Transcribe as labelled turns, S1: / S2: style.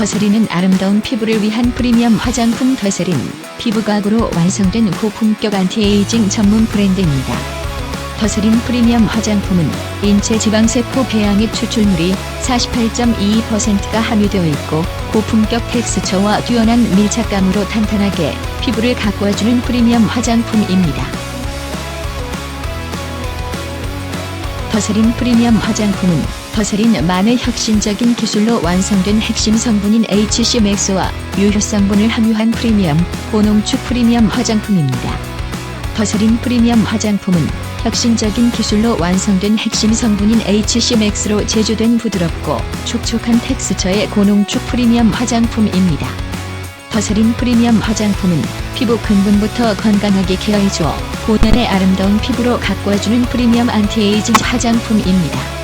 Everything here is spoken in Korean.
S1: 더스리는 아름다운 피부를 위한 프리미엄 화장품 더스린 피부 과학으로 완성된 고품격 안티에이징 전문 브랜드입니다. 더스린 프리미엄 화장품은 인체 지방세포 배양액 추출물이 48.22%가 함유되어 있고 고품격 텍스처와 뛰어난 밀착감으로 탄탄하게 피부를 가꾸어주는 프리미엄 화장품입니다. 더스린 프리미엄 화장품은 더스린 만의 혁신적인 기술로 완성된 핵심 성분인 HC 맥스와 유효 성분을 함유한 프리미엄 고농축 프리미엄 화장품입니다. 더스린 프리미엄 화장품은 혁신적인 기술로 완성된 핵심 성분인 HC 맥스로 제조된 부드럽고 촉촉한 텍스처의 고농축 프리미엄 화장품입니다. 더스린 프리미엄 화장품은 피부 근본부터 건강하게 케어해줘 본연의 아름다운 피부로 가꾸어주는 프리미엄 안티에이징 화장품입니다.